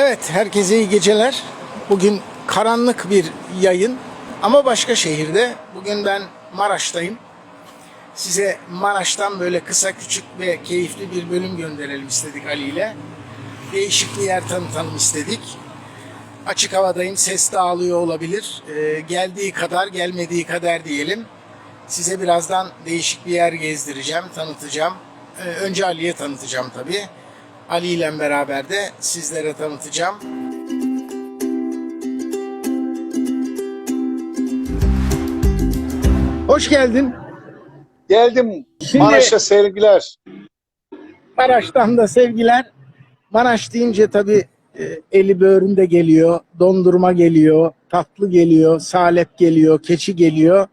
Evet, herkese iyi geceler. Bugün karanlık bir yayın ama başka şehirde. Bugün ben Maraş'tayım. Size Maraş'tan böyle kısa, küçük ve keyifli bir bölüm gönderelim istedik Ali ile. Değişik bir yer tanıtalım istedik. Açık havadayım, ses dağılıyor olabilir. Ee, geldiği kadar, gelmediği kadar diyelim. Size birazdan değişik bir yer gezdireceğim, tanıtacağım. Ee, önce Ali'ye tanıtacağım tabii. Ali ile beraber de sizlere tanıtacağım. Hoş geldin. Geldim. Şimdi- Maraş'a sevgiler. Maraş'tan da sevgiler. Maraş deyince tabii e, eli böğründe geliyor, dondurma geliyor, tatlı geliyor, salep geliyor, keçi geliyor.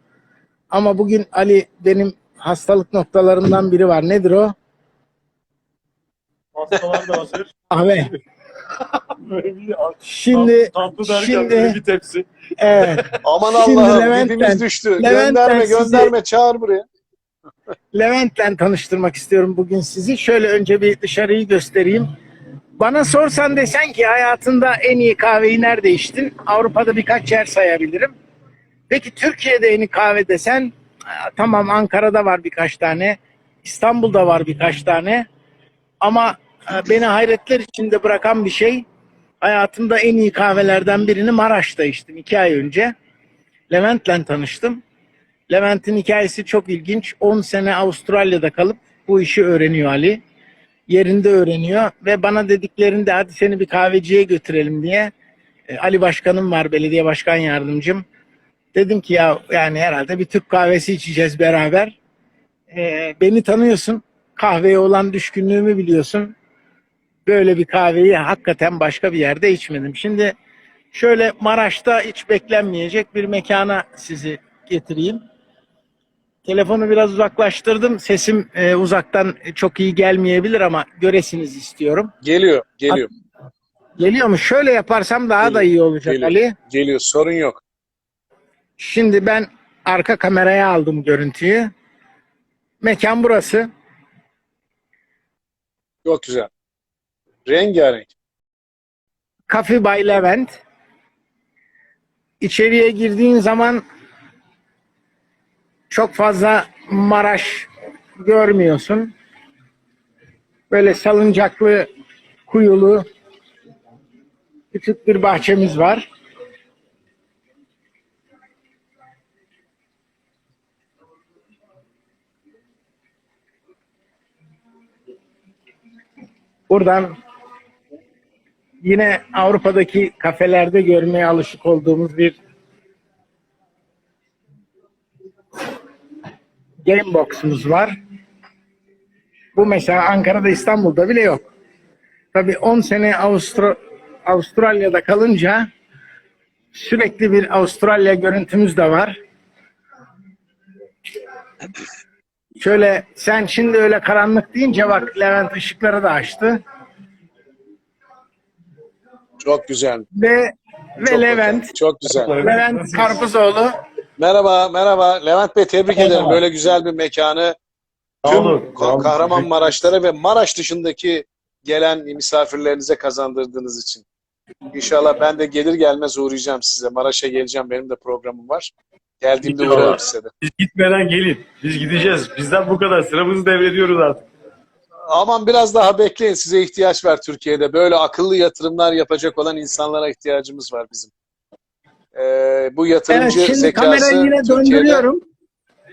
Ama bugün Ali benim hastalık noktalarından biri var. Nedir o? Hastalar da hazır. Böyle bir Şimdi tatlı derken şimdi- böyle bir tepsi. evet, Aman Şimdi Allah'ım Levent'ten- dibimiz düştü. Levent'ten gönderme sizi- gönderme çağır buraya. Levent'le tanıştırmak istiyorum bugün sizi. Şöyle önce bir dışarıyı göstereyim. Bana sorsan desen ki hayatında en iyi kahveyi nerede içtin? Avrupa'da birkaç yer sayabilirim. Peki Türkiye'de en iyi kahve desen "Aa, tamam Ankara'da var birkaç tane. İstanbul'da var birkaç tane. Ama beni hayretler içinde bırakan bir şey hayatımda en iyi kahvelerden birini Maraş'ta içtim iki ay önce. Levent'le tanıştım. Levent'in hikayesi çok ilginç. 10 sene Avustralya'da kalıp bu işi öğreniyor Ali. Yerinde öğreniyor ve bana dediklerinde hadi seni bir kahveciye götürelim diye. E, Ali Başkanım var, belediye başkan yardımcım. Dedim ki ya yani herhalde bir Türk kahvesi içeceğiz beraber. E, beni tanıyorsun. Kahveye olan düşkünlüğümü biliyorsun. Böyle bir kahveyi hakikaten başka bir yerde içmedim. Şimdi şöyle Maraş'ta hiç beklenmeyecek bir mekana sizi getireyim. Telefonu biraz uzaklaştırdım. Sesim e, uzaktan çok iyi gelmeyebilir ama göresiniz istiyorum. Geliyor, geliyor, Geliyor mu? Şöyle yaparsam daha da iyi olacak Geliyor. Ali. geliyor. Sorun yok. Şimdi ben arka kameraya aldım görüntüyü. Mekan burası. Çok güzel. Rengarenk. Cafe by Levent. İçeriye girdiğin zaman çok fazla Maraş görmüyorsun. Böyle salıncaklı, kuyulu küçük bir bahçemiz var. Buradan yine Avrupa'daki kafelerde görmeye alışık olduğumuz bir game box'umuz var. Bu mesela Ankara'da İstanbul'da bile yok. Tabii 10 sene Avustra- Avustralya'da kalınca sürekli bir Avustralya görüntümüz de var. Şöyle sen şimdi öyle karanlık deyince bak Levent ışıkları da açtı. Çok güzel. Ve ve Çok Levent güzel. Çok güzel. Levent Karpuzoğlu Merhaba, merhaba. Levent Bey tebrik Merhaba. ederim. Böyle güzel bir mekanı Sağ tüm. Kahramanmaraşlara ve Maraş dışındaki gelen misafirlerinize kazandırdığınız için. İnşallah ben de gelir gelmez uğrayacağım size. Maraş'a geleceğim. Benim de programım var. Geldiğimde uğrarım size de. Biz gitmeden gelin. Biz gideceğiz. Bizden bu kadar. Sıramızı devrediyoruz artık. Aman biraz daha bekleyin. Size ihtiyaç var Türkiye'de. Böyle akıllı yatırımlar yapacak olan insanlara ihtiyacımız var bizim. Ee, bu Evet yatırımcı şimdi zekası kamerayı yine Türkiye'de döndürüyorum.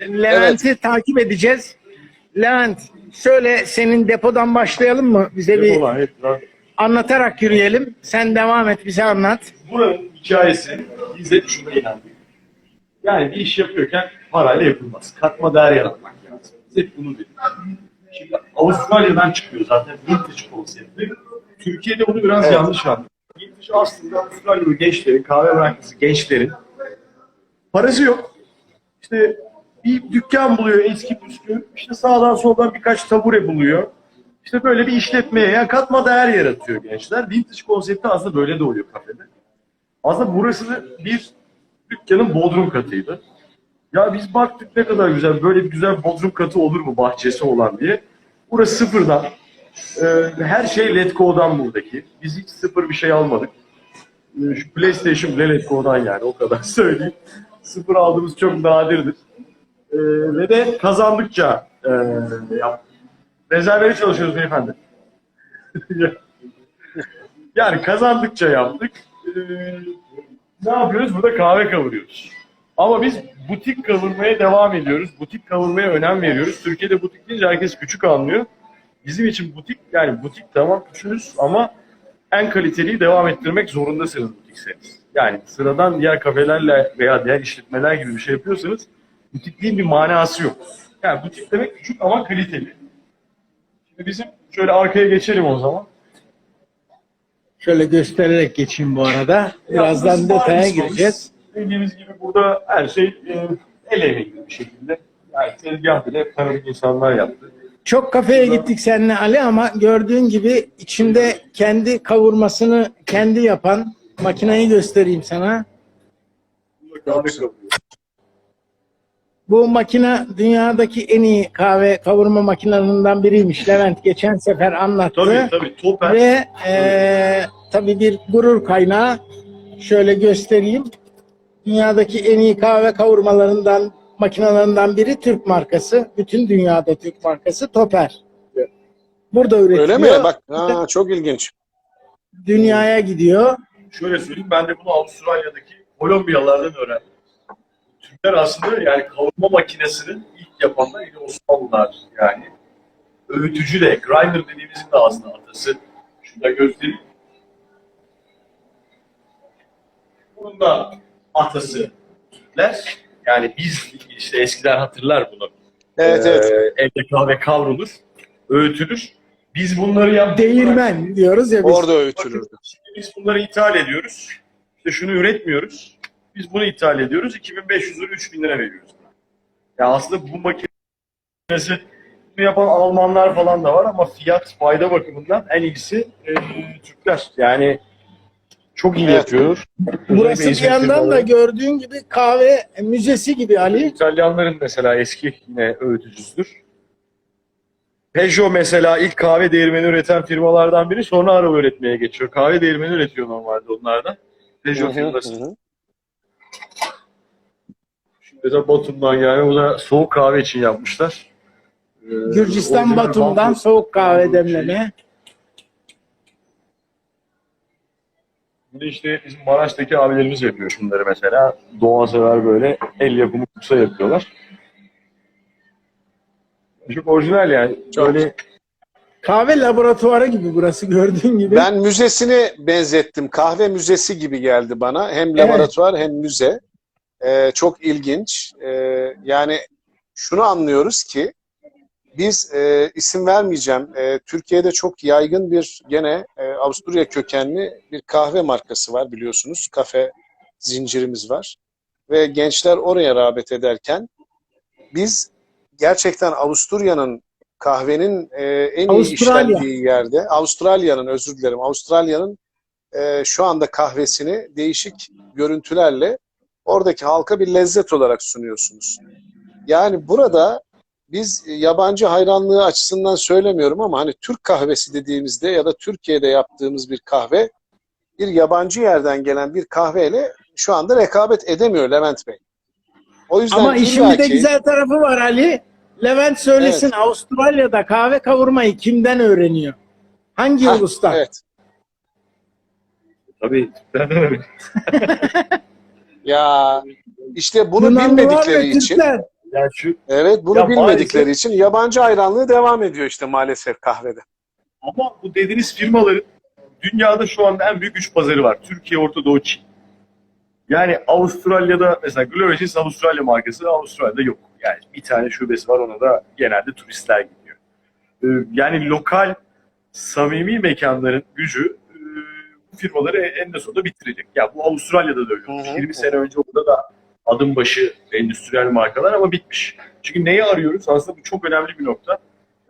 Levent'i takip edeceğiz. Levent şöyle senin depodan başlayalım mı? Bize bir hep lan. anlatarak yürüyelim. Sen devam et bize anlat. Buranın hikayesi biz hep şuna inandık. Yani bir iş yapıyorken parayla yapılmaz. Katma değer yaratmak lazım. Biz hep bunu dedik. Şimdi Avustralya'dan çıkıyor zaten vintage konsepti. Türkiye'de bunu biraz Evet. yanlış anladık. Vintage aslında Avustralyalı gençlerin, kahve bırakması gençlerin parası yok. İşte bir dükkan buluyor eski püskü. İşte sağdan soldan birkaç tabure buluyor. İşte böyle bir işletmeye yani katma değer yaratıyor gençler. Vintage konsepti aslında böyle de oluyor kafede. Aslında burası bir dükkanın bodrum katıydı. Ya biz baktık ne kadar güzel böyle bir güzel bodrum katı olur mu bahçesi olan diye. Burası sıfırdan Ee, her şey Letgo'dan buradaki. Biz hiç sıfır bir şey almadık. Ee, Şu PlayStation bile Letgo'dan yani o kadar söyleyeyim. Sıfır aldığımız çok nadirdir. Ee, ve de kazandıkça e, yaptık. Rezerveli çalışıyoruz beyefendi. yani kazandıkça yaptık. Ee, ne yapıyoruz? Burada kahve kavuruyoruz. Ama biz butik kavurmaya devam ediyoruz. Butik kavurmaya önem veriyoruz. Türkiye'de butik deyince herkes küçük anlıyor. Bizim için butik yani butik tamam küçüğüz ama en kaliteliyi devam ettirmek zorundasınız butikseniz. Yani sıradan diğer kafelerle veya diğer işletmeler gibi bir şey yapıyorsanız butikliğin bir manası yok. Yani butik demek küçük ama kaliteli. Şimdi bizim şöyle arkaya geçelim o zaman. Şöyle göstererek geçeyim bu arada. Birazdan detaya gireceğiz. Dediğimiz gibi burada her şey e, el emeği bir şekilde. Yani tezgah bile tanıdık insanlar yaptı. Çok kafeye gittik seninle Ali ama gördüğün gibi içinde kendi kavurmasını kendi yapan makineyi göstereyim sana. Bu makine dünyadaki en iyi kahve kavurma makinelerinden biriymiş. Levent geçen sefer anlattı. Tabii tabii. Toper. Ve eee tabii bir gurur kaynağı. Şöyle göstereyim. Dünyadaki en iyi kahve kavurmalarından makinelerinden biri Türk markası. Bütün dünyada Türk markası Toper. Burada üretiliyor. Öyle mi? Bak ha, çok ilginç. Dünyaya gidiyor. Şöyle söyleyeyim ben de bunu Avustralya'daki Kolombiyalardan öğrendim. Türkler aslında yani kavurma makinesinin ilk yapanlar yine Osmanlılar yani. Öğütücü de, grinder dediğimizin de aslında atası. Şurada göstereyim. Bunun da atası Türkler. Yani biz işte eskiden hatırlar bunu. Evet Ee, evet. Elde kahve kavrulur, öğütülür. Biz bunları yaptık. Değirmen diyoruz ya biz. Orada öğütülürdü. Şimdi biz bunları ithal ediyoruz. İşte şunu üretmiyoruz. Biz bunu ithal ediyoruz. 2500 lira 3000 lira veriyoruz. Ya aslında bu makinesi bunu yapan Almanlar falan da var ama fiyat fayda bakımından en iyisi e, Türkler. Yani çok iyi Evet. yapıyor. Burası bir yandan da gördüğün gibi kahve müzesi gibi Ali. İtalyanların mesela eski yine öğütücüsüdür. Peugeot mesela ilk kahve değirmeni üreten firmalardan biri sonra araba üretmeye geçiyor. Kahve değirmeni üretiyor normalde onlardan. Peugeot Hı firması. hı. Şimdi de Batum'dan yani bu da soğuk kahve için yapmışlar. Ee, Gürcistan Batum'dan soğuk kahve bambu bir şey. Şimdi işte bizim Maraş'taki abilerimiz yapıyor şunları mesela. Doğa sever böyle el yapımı kusa yapıyorlar. Çok orijinal yani. Çok. Böyle Kahve laboratuvarı gibi burası gördüğün gibi. Ben müzesini benzettim. Kahve müzesi gibi geldi bana. Hem laboratuvar hem müze. Ee, çok ilginç. Ee, yani şunu anlıyoruz ki biz e, isim vermeyeceğim. e, Türkiye'de çok yaygın bir gene e, Avusturya kökenli bir kahve markası var biliyorsunuz. Kafe zincirimiz var. Ve gençler oraya rağbet ederken biz gerçekten Avusturya'nın kahvenin e, en iyi işlendiği yerde, Avustralya'nın özür dilerim, Avustralya'nın e, şu anda kahvesini değişik görüntülerle oradaki halka bir lezzet olarak sunuyorsunuz. Yani burada biz yabancı hayranlığı açısından söylemiyorum ama hani Türk kahvesi dediğimizde ya da Türkiye'de yaptığımız bir kahve bir yabancı yerden gelen bir kahveyle şu anda rekabet edemiyor Levent Bey. O yüzden Ama işin bir de güzel tarafı var Ali. Levent söylesin Evet. Avustralya'da kahve kavurmayı kimden öğreniyor? Hangi Hah, ulustan? Evet. tabii Türklerden öyle. Ya işte bunu Yunanlılar bilmedikleri için Türkler. Yani şu evet bunu Ya bilmedikleri maalesef- için yabancı hayranlığı devam ediyor işte maalesef kahvede. Ama bu dediğiniz firmaların dünyada şu anda en büyük üç pazarı var. Türkiye, Orta Doğu, Çin. Yani Avustralya'da mesela Gloriosis Avustralya markası Avustralya'da yok. Yani bir tane şubesi var ona da genelde turistler gidiyor. Ee, Yani lokal samimi mekanların gücü e, bu firmaları en sonunda bitirecek. Ya bu Avustralya'da da öyle. olmuş. Hı hı. 20 sene önce orada da adım başı endüstriyel markalar ama bitmiş. Çünkü neyi arıyoruz? Aslında bu çok önemli bir nokta.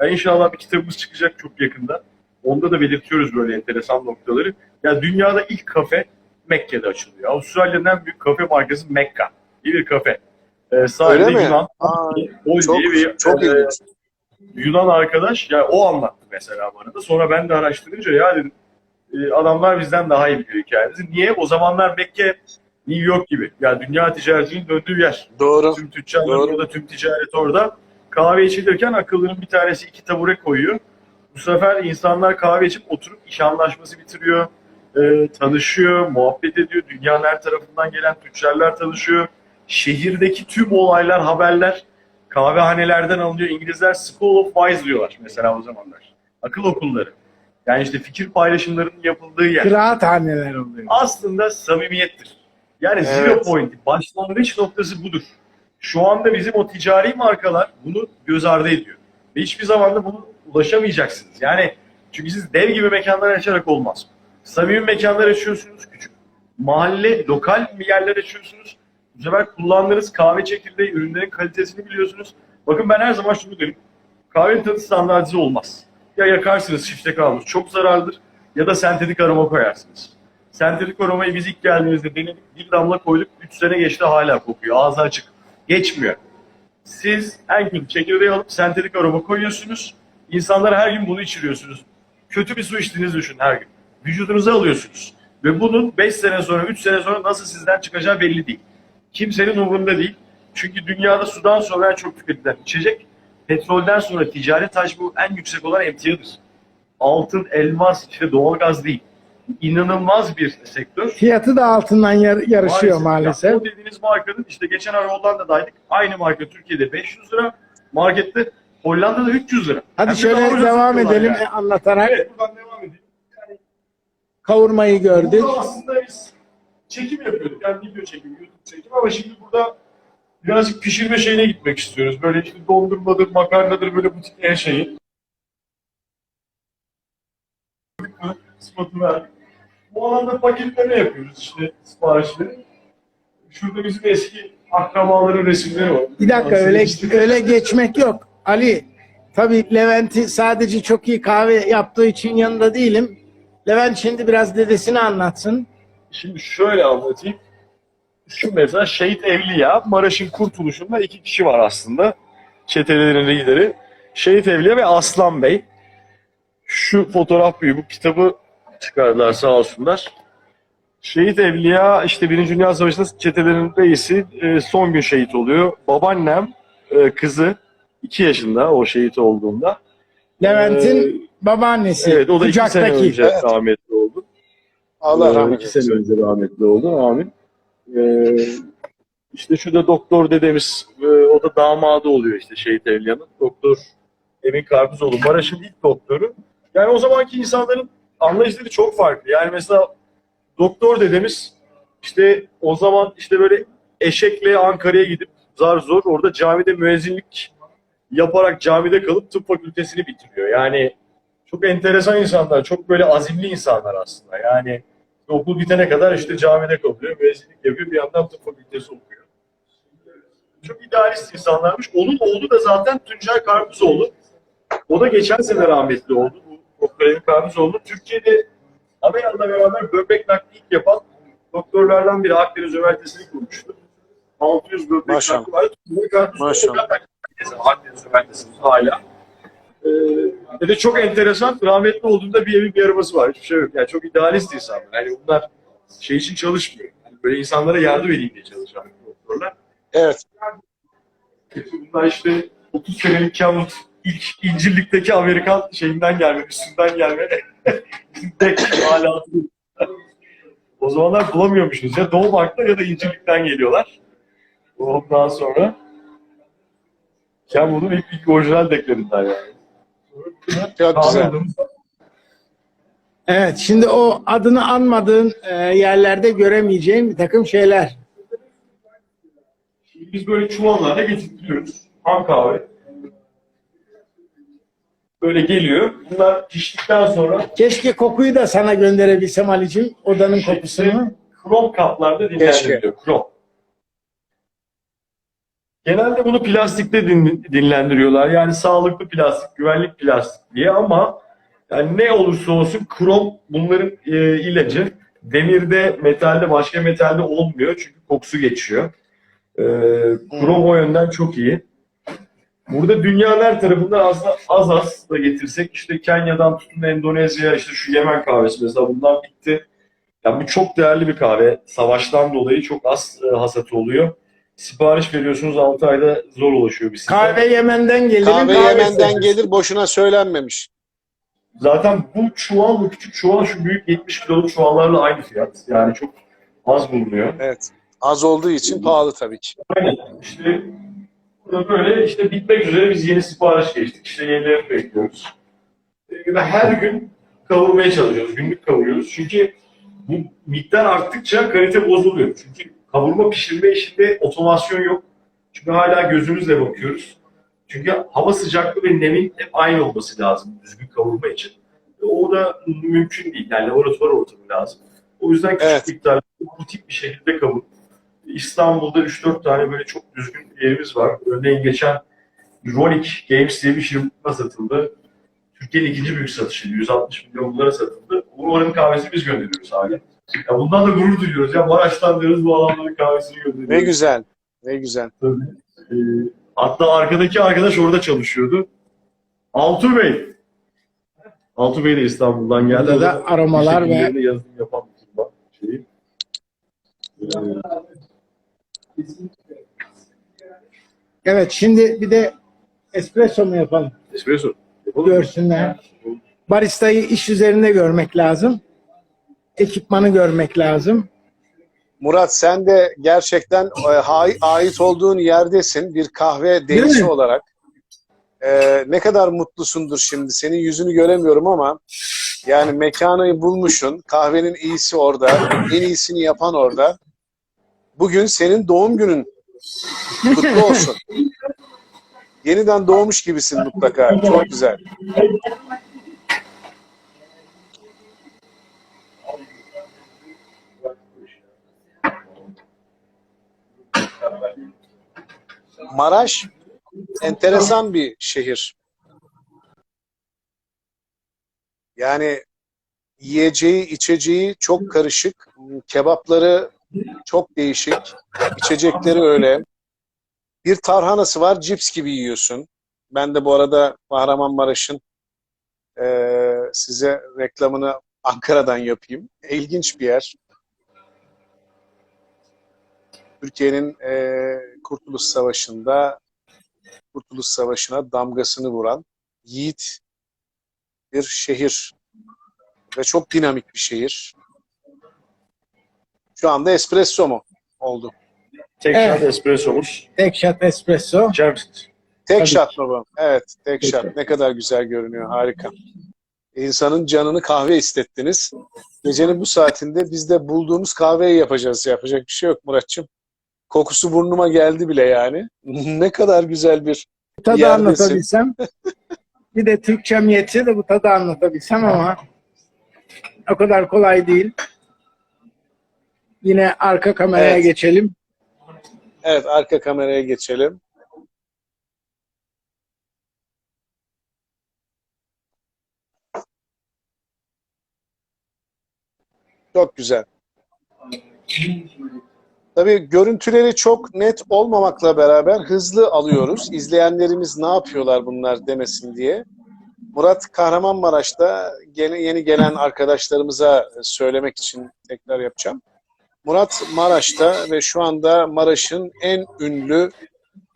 Ya inşallah bir kitabımız çıkacak çok yakında. Onda da belirtiyoruz böyle enteresan noktaları. Ya dünyada ilk kafe Mekke'de açılıyor. Avustralya'nın en büyük kafe markası Mekka. İyi bir kafe. Ee, Öyle mi? Yunan, Aa, çok diye bir çok e, ilginç. Yunan arkadaş ya o anlattı mesela bana da. Sonra ben de araştırınca ya dedim e, adamlar bizden daha iyi biliyor hikayemizi. Niye? O zamanlar Mekke New York gibi. Yani dünya ticaretinin döndüğü yer. Doğru. Tüm tüccarlar Doğru. orada, tüm ticaret orada. Kahve içilirken akıllının bir tanesi iki tabure koyuyor. Bu sefer insanlar kahve içip oturup iş anlaşması bitiriyor, e, tanışıyor, muhabbet ediyor. Dünyanın her tarafından gelen tüccarlar tanışıyor. Şehirdeki tüm olaylar, haberler kahvehanelerden alınıyor. İngilizler School of Wise diyorlar mesela o zamanlar. Akıl okulları. Yani işte fikir paylaşımlarının yapıldığı yer Kıraathaneler oluyor. aslında samimiyettir. Yani Evet. zero point, başlangıç noktası budur. Şu anda bizim o ticari markalar bunu göz ardı ediyor. Ve hiçbir zaman da bunu ulaşamayacaksınız. Yani çünkü siz dev gibi mekanlar açarak olmaz. Samimi mekanlar açıyorsunuz, küçük mahalle, lokal bir yerler açıyorsunuz. Bu sefer kullandığınız kahve çekirdeği, ürünlerin kalitesini biliyorsunuz. Bakın ben her zaman şunu derim. Kahvenin tadı standartize olmaz. Ya yakarsınız şifte kavrulmuş, çok zararlıdır. Ya da sentetik aroma koyarsınız. Sentetik aromayı biz ilk geldiğimizde denedik. Bir damla koyduk. 3 sene geçti hala kokuyor. Ağzı açık. Geçmiyor. Siz en kötü çekirdeği alıp sentetik aroma koyuyorsunuz. İnsanlara her gün bunu içiriyorsunuz. Kötü bir su içtiğinizi düşün her gün. Vücudunuza alıyorsunuz. Ve bunun 5 sene sonra, 3 sene sonra nasıl sizden çıkacağı belli değil. Kimsenin umurunda değil. Çünkü dünyada sudan sonra en çok tüketilen içecek, petrolden sonra ticaret hacmi en yüksek olan emtiadır. Altın, elmas, işte doğalgaz değil. İnanılmaz bir sektör. Fiyatı da altından yar- yarışıyor maalesef. Ya, o dediğiniz markanın işte geçen ay Hollanda'daydık. Aynı marka Türkiye'de 500 lira. Markette Hollanda'da 300 lira. Hadi Hem şöyle devam edelim yani. e, anlatarak. Evet buradan devam edelim. Yani Kavurmayı gördük. burada aslında biz çekim yapıyorduk. Yani video çekim, YouTube çekim ama şimdi burada birazcık pişirme şeyine gitmek istiyoruz. Böyle işte dondurmadır, makarnadır böyle butik her şeyi. Spotu verdik. Bu alanda paketleme yapıyoruz işte siparişleri. Şurada bizim eski akrabaların resimleri var. Bir dakika Aslında öyle işte- öyle geçmek yok. Ali tabii Levent'i sadece çok iyi kahve yaptığı için yanında değilim. Levent şimdi biraz dedesini anlatsın. Şimdi şöyle anlatayım. Şu mesela Şehit Evliya, Maraş'ın kurtuluşunda iki kişi var aslında. Çetelerin lideri. Şehit Evliya ve Aslan Bey. Şu fotoğraf büyüğü, bu kitabı çıkardılar sağ olsunlar. Şehit Evliya işte Birinci Dünya Savaşı'nda çetelerin reisi e, son gün şehit oluyor. Babaannem e, kızı 2 yaşında o şehit olduğunda. Levent'in babaannesi. Evet o da iki sene kucaktaki. önce Evet. rahmetli oldu. Allah Ee, rahmet iki sene eylesin. önce rahmetli oldu. Amin. Ee, işte şu da doktor dedemiz, e, o da damadı oluyor işte Şehit Evliya'nın. Doktor Emin Karpuzoğlu, Maraş'ın ilk doktoru. Yani o zamanki insanların anlayışları çok farklı. Yani mesela doktor dedemiz işte o zaman işte böyle eşekle Ankara'ya gidip zar zor orada camide müezzinlik yaparak camide kalıp tıp fakültesini bitiriyor. Yani çok enteresan insanlar, çok böyle azimli insanlar aslında. Yani okul bitene kadar işte camide kalıyor, müezzinlik yapıyor, bir yandan tıp fakültesi okuyor. Çok idealist insanlarmış. Onun oğlu da zaten Tuncay Karpuzoğlu. O da geçen sene rahmetli oldu. Bu Doktor Emin Karpuzoğlu. Türkiye'de Amerika'da beraber böbrek nakli ilk yapan doktorlardan biri Akdeniz Üniversitesi'ni kurmuştu. 600 böbrek Maşallah. nakli var. Maşallah. Akdeniz Üniversitesi'nde hala. Ee, de çok enteresan, rahmetli olduğunda bir evi bir arabası var. Hiçbir şey yok. Yani çok idealist insanlar. Yani bunlar şey için çalışmıyor. Yani böyle insanlara yardım edeyim diye çalışan doktorlar. Evet. Bunlar işte 30 senelik Kamut ilk İncirlik'teki Amerikan şeyinden gelme, üstünden gelme. Tek hala O zamanlar bulamıyormuşuz. Ya Doğu Park'ta ya da İncirlik'ten geliyorlar. Ondan sonra Kamut'un ilk, ilk orijinal deklerinden yani. Çok güzel. Evet şimdi o adını anmadığın e, yerlerde göremeyeceğin bir takım şeyler. Şimdi biz böyle çuvallarla getirtiyoruz. Ham kahve. Böyle geliyor. Bunlar piştikten sonra Keşke kokuyu da sana gönderebilsem Ali'cim odanın Şey, kokusunu. krom kaplarda dinlendiriliyor. Krom. Genelde bunu plastikte din- dinlendiriyorlar. Yani sağlıklı plastik, güvenlik plastik diye ama yani ne olursa olsun krom bunların e, ilacı. Demirde, metalde, başka metalde olmuyor çünkü kokusu geçiyor. E, krom o yönden çok iyi. Burada dünyanın her tarafından aslında az az da getirsek işte Kenya'dan tutun Endonezya işte şu Yemen kahvesi mesela bundan bitti. Yani bu çok değerli bir kahve. Savaştan dolayı çok az e, hasatı oluyor. Sipariş veriyorsunuz 6 ayda zor ulaşıyor bir size. Kahve Yemen'den gelir. Kahve Yemen'den gelir boşuna söylenmemiş. Zaten bu çuval, bu küçük çuval şu büyük 70 kiloluk çuvallarla aynı fiyat. Yani çok az bulunuyor. Evet. Az olduğu için pahalı tabii ki. Aynen. İşte böyle işte bitmek üzere biz yeni sipariş geçtik. İşte yenilerini bekliyoruz. Her gün kavurmaya çalışıyoruz. Günlük kavuruyoruz. Çünkü bu miktar arttıkça kalite bozuluyor. Çünkü kavurma pişirme işinde otomasyon yok. Çünkü hala gözümüzle bakıyoruz. Çünkü hava sıcaklığı ve nemin hep aynı olması lazım düzgün kavurma için. O da mümkün değil. Yani laboratuvar ortamı lazım. O yüzden küçük Evet. miktarda butik bir şekilde kavur. İstanbul'da 3-4 tane böyle çok düzgün yerimiz var. Örneğin geçen Ironic Games diye bir firma satıldı. Türkiye'nin ikinci büyük satışıydı. 160 milyon dolara satıldı. Oranın kahvesini biz gönderiyoruz hala. Ya bundan da gurur duyuyoruz. Ya Maraş'tan diyoruz bu adamların kahvesini gönderiyoruz. Ne güzel. Ne güzel. Tabii. Ee, hatta arkadaki arkadaş orada çalışıyordu. Altuğ Bey. Altuğ Bey de İstanbul'dan geldi. Burada da aromalar ve- yazılım yapan bir firma. Şeyi. Ee, Evet şimdi bir de espresso mu yapalım? espresso. Yapalım? Görsünler. Baristayı iş üzerinde görmek lazım. Ekipmanı görmek lazım. Murat sen de gerçekten e, ait olduğun yerdesin bir kahve delisi olarak. E, ne kadar mutlusundur şimdi. Senin yüzünü göremiyorum ama yani mekanı bulmuşsun. Kahvenin iyisi orada. En iyisini yapan orada. Bugün senin doğum günün. Kutlu olsun. Yeniden doğmuş gibisin mutlaka. Çok güzel. Maraş enteresan bir şehir. Yani yiyeceği, içeceği çok karışık. Kebapları çok değişik. İçecekleri öyle. Bir tarhanası var, cips gibi yiyorsun. Ben de bu arada Kahramanmaraş'ın eee, size reklamını Ankara'dan yapayım. İlginç bir yer. Türkiye'nin eee, Kurtuluş Savaşı'nda Kurtuluş Savaşı'na damgasını vuran yiğit bir şehir ve çok dinamik bir şehir. Şu anda espresso mu oldu? Tek Evet. shot espressomuz. Tek shot espresso. Misiniz? Tek Tabii shot mı bu? Evet, tek Tek shot. shot. Ne kadar güzel görünüyor, harika. İnsanın canını kahve istettiniz. Gecenin bu saatinde biz de bulduğumuz kahveyi yapacağız. Yapacak bir şey yok Muratçım. Kokusu burnuma geldi bile yani. ne kadar güzel bir tadı Yerdesin. anlatabilsem. bir de Türkçem yetse de bu tadı anlatabilsem ama o kadar kolay değil. Yine arka kameraya Evet. geçelim. Evet, arka kameraya geçelim. Çok güzel. Tabii görüntüleri çok net olmamakla beraber hızlı alıyoruz. İzleyenlerimiz ne yapıyorlar bunlar demesin diye. Murat Kahramanmaraş'ta yeni gelen arkadaşlarımıza söylemek için tekrar yapacağım. Murat Maraş'ta ve şu anda Maraş'ın en ünlü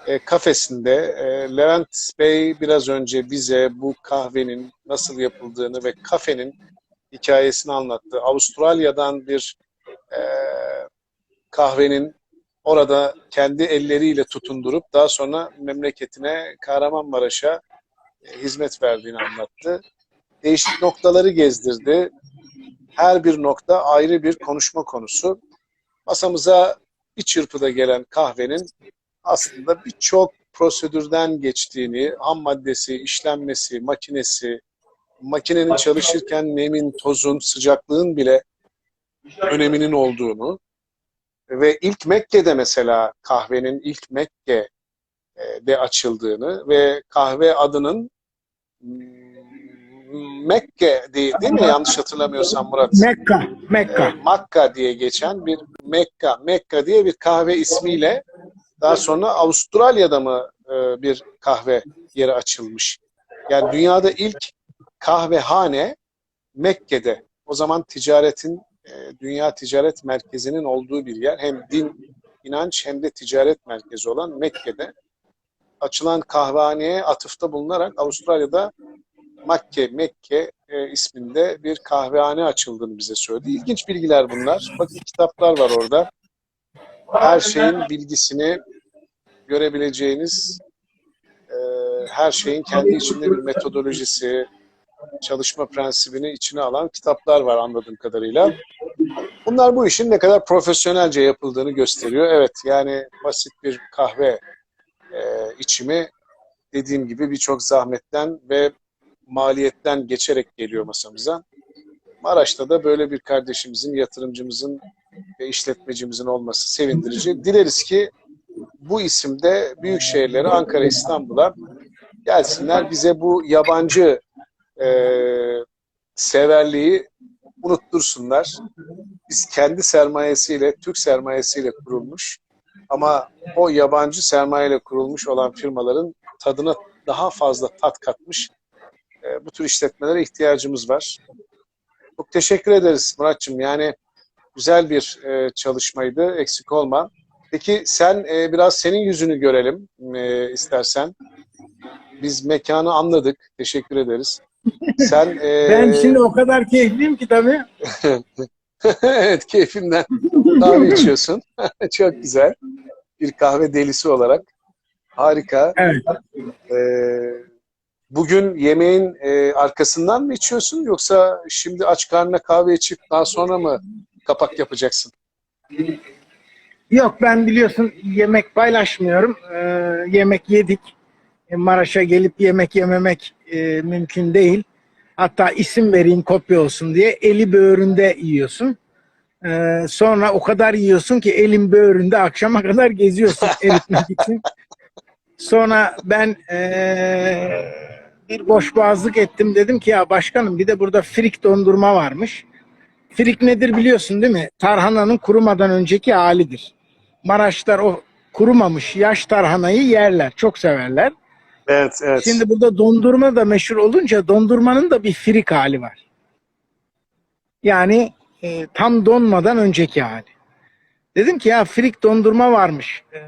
e, kafesinde. E, Levent Bey biraz önce bize bu kahvenin nasıl yapıldığını ve kafenin hikayesini anlattı. Avustralya'dan bir e, kahvenin orada kendi elleriyle tutundurup daha sonra memleketine Kahramanmaraş'a e, hizmet verdiğini anlattı. Değişik noktaları gezdirdi. Her bir nokta ayrı bir konuşma konusu. Masamıza bir çırpıda gelen kahvenin aslında birçok prosedürden geçtiğini, ham maddesi, işlenmesi, makinesi, makinenin çalışırken nemin, tozun, sıcaklığın bile öneminin olduğunu ve ilk Mekke'de mesela kahvenin ilk Mekke'de açıldığını ve kahve adının Mekke değil, değil mi? Yanlış hatırlamıyorsam Murat. Mekka, Mekka. e, Makka diye geçen bir Mekka, Mekka diye bir kahve ismiyle daha sonra Avustralya'da mı e, bir kahve yeri açılmış. Yani dünyada ilk kahvehane Mekke'de. O zaman ticaretin, e, dünya ticaret merkezinin olduğu bir yer. Hem din, inanç hem de ticaret merkezi olan Mekke'de açılan kahvehaneye atıfta bulunarak Avustralya'da Makke, Mekke e, isminde bir kahvehane açıldığını bize söyledi. İlginç bilgiler bunlar. Bakın kitaplar var orada. Her şeyin bilgisini görebileceğiniz e, her şeyin kendi içinde bir metodolojisi, çalışma prensibini içine alan kitaplar var anladığım kadarıyla. Bunlar bu işin ne kadar profesyonelce yapıldığını gösteriyor. Evet yani basit bir kahve e, içimi dediğim gibi birçok zahmetten ve maliyetten geçerek geliyor masamıza. Maraş'ta da böyle bir kardeşimizin, yatırımcımızın ve işletmecimizin olması sevindirici. Dileriz ki bu isimde büyük şehirlere, Ankara, İstanbul'a gelsinler. Bize bu yabancı e, severliği unuttursunlar. Biz kendi sermayesiyle, Türk sermayesiyle kurulmuş ama o yabancı sermayeyle kurulmuş olan firmaların tadına daha fazla tat katmış e, bu tür işletmelere ihtiyacımız var. Çok teşekkür ederiz Muratçım. Yani güzel bir e, çalışmaydı. Eksik olma. Peki sen e, biraz senin yüzünü görelim e, istersen. Biz mekanı anladık. Teşekkür ederiz. Sen e, Ben şimdi o kadar keyifliyim ki tabii. evet keyfimden kahve içiyorsun. Çok güzel. Bir kahve delisi olarak. Harika. Evet. Ee, bugün yemeğin e, arkasından mı içiyorsun yoksa şimdi aç karnına kahve içip daha sonra mı kapak yapacaksın? Yok ben biliyorsun yemek paylaşmıyorum. Ee, yemek yedik. E, Maraş'a gelip yemek yememek e, mümkün değil. Hatta isim vereyim kopya olsun diye eli böğründe yiyorsun. Ee, sonra o kadar yiyorsun ki elin böğründe akşama kadar geziyorsun eritmek için. Sonra ben e, bir boş boğazlık ettim. Dedim ki ya başkanım bir de burada frik dondurma varmış. Frik nedir biliyorsun değil mi? Tarhananın kurumadan önceki halidir. Maraşlar o kurumamış yaş tarhanayı yerler. Çok severler. Evet, evet. Şimdi burada dondurma da meşhur olunca dondurmanın da bir frik hali var. Yani e, tam donmadan önceki hali. Dedim ki ya frik dondurma varmış e,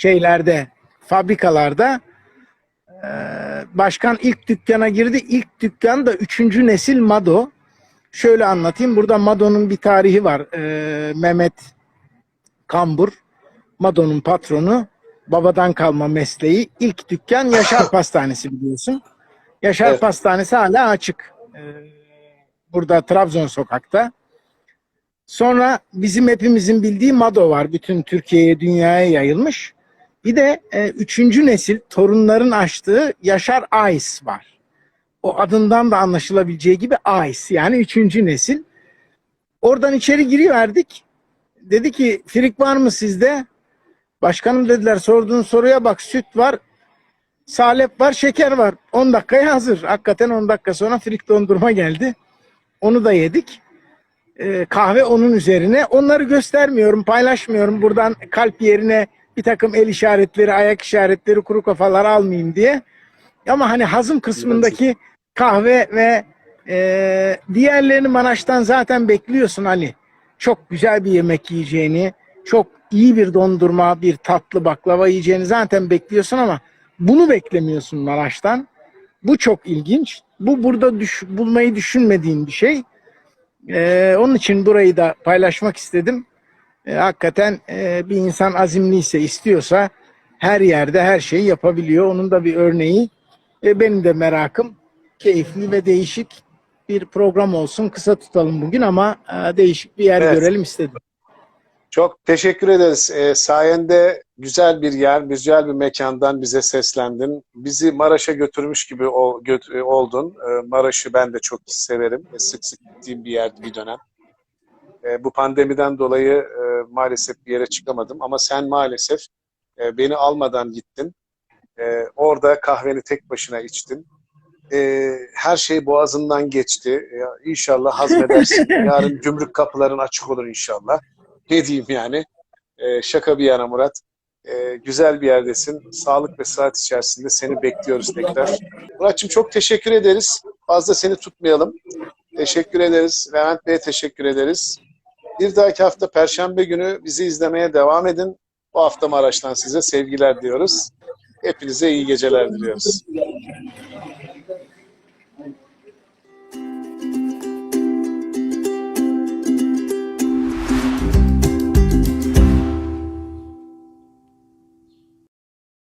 şeylerde, fabrikalarda. E, başkan ilk dükkana girdi. İlk dükkan da üçüncü nesil Mado. Şöyle anlatayım. Burada Mado'nun bir tarihi var. E, Mehmet Kambur. Mado'nun patronu. Babadan kalma mesleği. İlk dükkan Yaşar Pastanesi biliyorsun. Yaşar Evet. Pastanesi hala açık. E, burada Trabzon sokakta. Sonra bizim hepimizin bildiği Mado var. Bütün Türkiye'ye, dünyaya yayılmış. Bir de e, üçüncü nesil torunların açtığı Yaşar Ice var. O adından da anlaşılabileceği gibi Ice yani üçüncü nesil. Oradan içeri giriverdik. Dedi ki frik var mı sizde? Başkanım dediler sorduğun soruya bak süt var, salep var, şeker var. 10 dakikaya hazır. Hakikaten 10 dakika sonra frik dondurma geldi. Onu da yedik. Ee, kahve onun üzerine. Onları göstermiyorum, paylaşmıyorum. Buradan kalp yerine bir takım el işaretleri, ayak işaretleri, kuru kafalar almayayım diye. Ama hani hazım kısmındaki kahve ve e, diğerlerini Maraş'tan zaten bekliyorsun Ali. Çok güzel bir yemek yiyeceğini, çok iyi bir dondurma, bir tatlı baklava yiyeceğini zaten bekliyorsun ama bunu beklemiyorsun Maraş'tan. Bu çok ilginç. Bu burada düş- bulmayı düşünmediğin bir şey. Ee, onun için burayı da paylaşmak istedim. Ee, hakikaten e, bir insan azimliyse, istiyorsa her yerde her şeyi yapabiliyor. Onun da bir örneği. E, benim de merakım keyifli ve değişik bir program olsun. Kısa tutalım bugün ama e, değişik bir yer Evet. görelim istedim. Çok teşekkür ederiz. Ee, sayende güzel bir yer, güzel bir mekandan bize seslendin. Bizi Maraş'a götürmüş gibi ol- göt- e, oldun. Ee, Maraş'ı ben de çok severim. ve Sık sık gittiğim bir yerdi bir dönem. Ee, bu pandemiden dolayı e, maalesef bir yere çıkamadım. Ama sen maalesef e, beni almadan gittin. Ee, orada kahveni tek başına içtin. Ee, her şey boğazından geçti. Ee, inşallah hazmedersin. Yarın gümrük kapıların açık olur inşallah. Ne diyeyim yani? Ee, şaka bir yana Murat. Ee, güzel bir yerdesin. Sağlık ve sıhhat içerisinde seni bekliyoruz tekrar. Muratçım çok teşekkür ederiz. Fazla seni tutmayalım. Teşekkür ederiz. Levent Bey'e teşekkür ederiz. Bir dahaki hafta Perşembe günü bizi izlemeye devam edin. Bu hafta Maraş'tan size sevgiler diyoruz. Hepinize iyi geceler diliyoruz.